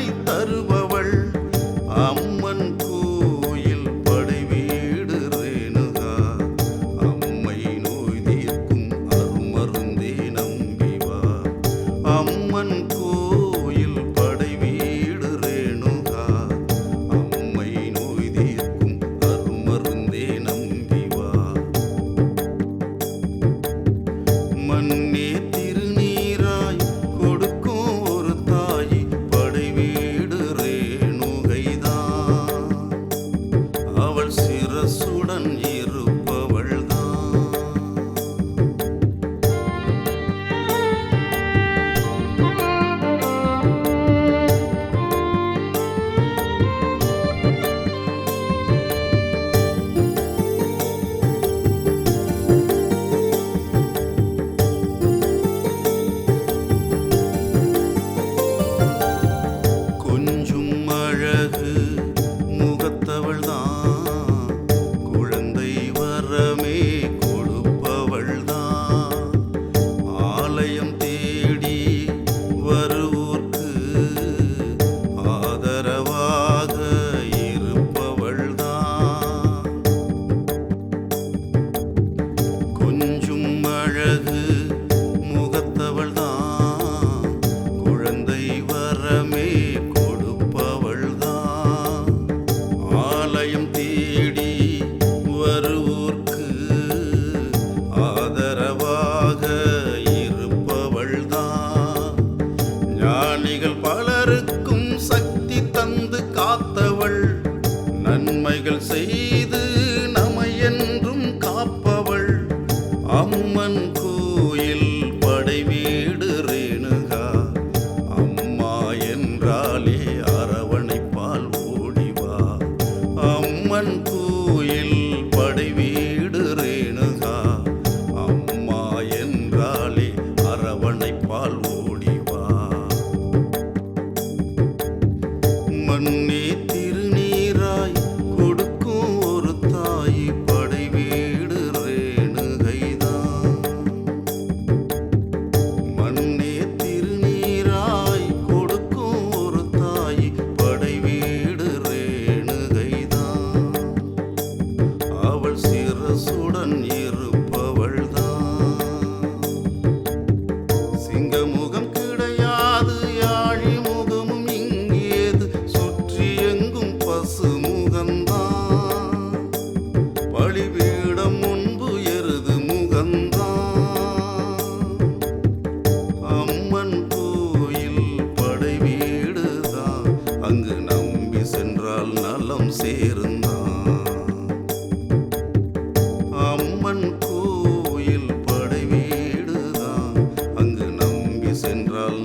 அகற்றி தருபவள். அம்மன் கோயில் படைவீடு ரேணுகா. அம்மை நோய் தீர்க்கும் அருமருந்தே நம்பிவா அம்மன் கோயில் படைவீடு ரேணுகா. அம்மை நோய் தீர்க்கும் அருமருந்தே நம்பிவா மண்ணே சிரசுடன் வருவோர்க்கு ஆதரவாக இருப்பவள்தான். ஞானிகள் பலருக்கும் சக்தி தந்து காத்தவள். நன்மைகள் செய்து நமையென்றும் காப்பவள். அம்மன் கோயில் படைவீடு ரேணுகா. அம்மா என்றாலே colo. எங்கும் பசு முகந்தான். பலிபீடம் முன்பு எருது முகந்தான். அம்மன் கோயில் படை படைவீடுதான் அங்கு நம்பி சென்றால் நலம் சேருந்தான். அம்மன் கோயில் படை வீடுதான். அங்கு நம்பி சென்றால்